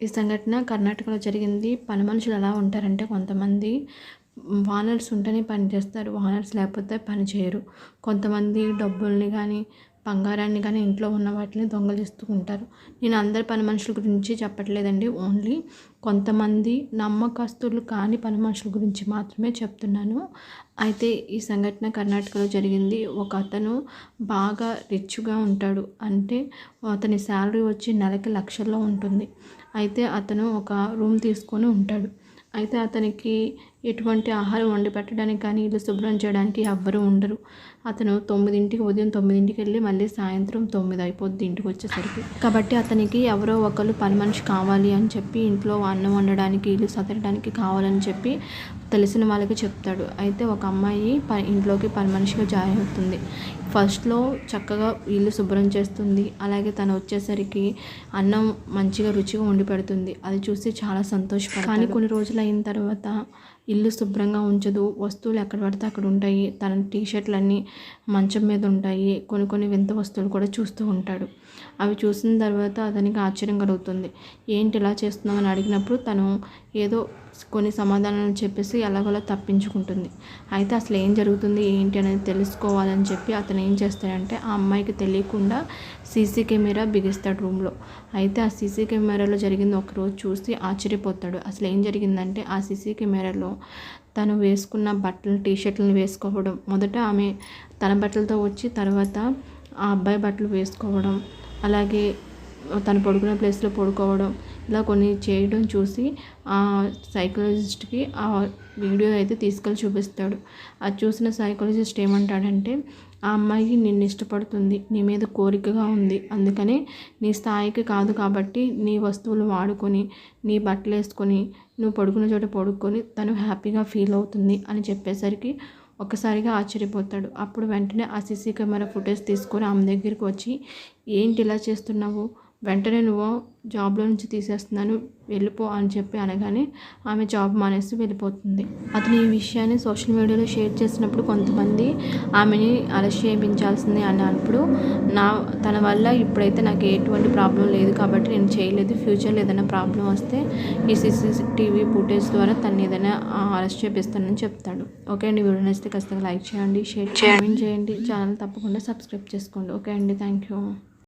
ఈ సంఘటన కర్ణాటకలో జరిగింది. పని మనుషులు ఎలా ఉంటారంటే కొంతమంది వానర్స్ ఉంటేనే పని చేస్తారు వానర్స్ లేకపోతే పని చేయరు. కొంతమంది డబ్బుల్ని కానీ బంగారాన్ని కానీ ఇంట్లో ఉన్న వాటిని దొంగలిస్తూ ఉంటారు. నేను అందరి పని మనుషుల గురించి చెప్పట్లేదండి ఓన్లీ కొంతమంది నమ్మకస్తులు కాని పని మనుషుల గురించి మాత్రమే చెప్తున్నాను. అయితే ఈ సంఘటన కర్ణాటకలో జరిగింది. ఒక అతను బాగా రిచ్గా ఉంటాడు. అంటే అతని శాలరీ వచ్చి నెలకి లక్షల్లో ఉంటుంది. అయితే అతను ఒక రూమ్ తీసుకొని ఉంటాడు. అయితే అతనికి ఎటువంటి ఆహారం వండి పెట్టడానికి కానీ ఇల్లు శుభ్రం చేయడానికి ఎవ్వరూ ఉండరు. అతను తొమ్మిదింటికి ఉదయం తొమ్మిదింటికి వెళ్ళి మళ్ళీ సాయంత్రం తొమ్మిది అయిపోద్ది ఇంటికి వచ్చేసరికి. కాబట్టి అతనికి ఎవరో ఒకరు పని మనిషి కావాలి అని చెప్పి ఇంట్లో అన్నం వండడానికి ఇల్లు సదరడానికి కావాలని చెప్పి తెలిసిన వాళ్ళకి చెప్తాడు. అయితే ఒక అమ్మాయి ప ఇంట్లోకి పని మనిషిగా జాయిన్ అవుతుంది. ఫస్ట్లో చక్కగా ఇల్లు శుభ్రం చేస్తుంది. అలాగే తను వచ్చేసరికి అన్నం మంచిగా రుచిగా వండి పెడుతుంది. అది చూసి చాలా సంతోషపడతాడు. కానీ కొన్ని రోజులు అయిన తర్వాత ఇల్లు శుభ్రంగా ఉంచదు. వస్తువులు ఎక్కడ పడితే అక్కడ ఉంటాయి. తన టీ షర్ట్లన్నీ మంచం మీద ఉంటాయి. కొన్ని కొన్ని వింత వస్తువులు కూడా చూస్తూ ఉంటాడు. అవి చూసిన తర్వాత అతనికి ఆశ్చర్యం కలుగుతుంది. ఏంటి ఇలా చేస్తున్నావు అని అడిగినప్పుడు తను ఏదో కొన్ని సమాధానాలు చెప్పేసి ఎలాగోలా తప్పించుకుంటుంది. అయితే అసలు ఏం జరుగుతుంది? ఏంటి అనేది తెలుసుకోవాలని చెప్పి అతను ఏం చేస్తాడంటే ఆ అమ్మాయికి తెలియకుండా సీసీ కెమెరా బిగిస్తాడు రూమ్లో. అయితే ఆ సీసీ కెమెరాలో జరిగింది ఒకరోజు చూసి ఆశ్చర్యపోతాడు. అసలు ఏం జరిగిందంటే ఆ సీసీ కెమెరాలో తను వేసుకున్న బట్టలు టీ షర్ట్లను వేసుకోవడం. మొదట ఆమె తన బట్టలతో వచ్చి తర్వాత ఆ అబ్బాయి బట్టలు వేసుకోవడం. అలాగే తను పడుకునే ప్లేస్లో పడుకోవడం. ఇలా కొన్ని చేయడం చూసి ఆ సైకాలజిస్ట్కి ఆ వీడియో అయితే తీసుకెళ్ళి చూపిస్తాడు. అది చూసిన సైకాలజిస్ట్ ఏమంటాడంటే ఆ అమ్మాయి నిన్ను ఇష్టపడుతుంది నీ మీద కోరికగా ఉంది. అందుకని నీ స్థాయికి కాదు కాబట్టి నీ వస్తువులు వాడుకొని నీ బట్టలు వేసుకొని నువ్వు పడుకున్న చోట పడుకొని తను హ్యాపీగా ఫీల్ అవుతుంది అని చెప్పేసరికి ఒక్కసారిగా ఆశ్చర్యపోతాడు. అప్పుడు వెంటనే ఆ సీసీ కెమెరా ఫుటేజ్ తీసుకొని ఆమె దగ్గరికి వచ్చి ఏంటి ఇలా చేస్తున్నావు? వెంటనే నువ్వు జాబ్లో నుంచి తీసేస్తున్నాను వెళ్ళిపో అని చెప్పి అనగానే ఆమె జాబ్ మానేసి వెళ్ళిపోతుంది. అతను ఈ విషయాన్ని సోషల్ మీడియాలో షేర్ చేసినప్పుడు కొంతమంది ఆమెని అరెస్ట్ చేయించాల్సిందే అని అన్నప్పుడు నా తన వల్ల ఇప్పుడైతే నాకు ఎటువంటి ప్రాబ్లం లేదు కాబట్టి నేను చేయలేదు ఫ్యూచర్లో ఏదైనా ప్రాబ్లం వస్తే ఈ సీసీటీవీ ఫుటేజ్ ద్వారా తను ఏదైనా అరెస్ట్ చేపిస్తానని చెప్తాడు. ఓకే అండి వీడియో నచ్చితే ఖచ్చితంగా లైక్ చేయండి షేర్ చేయండి చేయండి. ఛానల్ తప్పకుండా సబ్స్క్రైబ్ చేసుకోండి. ఓకే అండి థ్యాంక్ యూ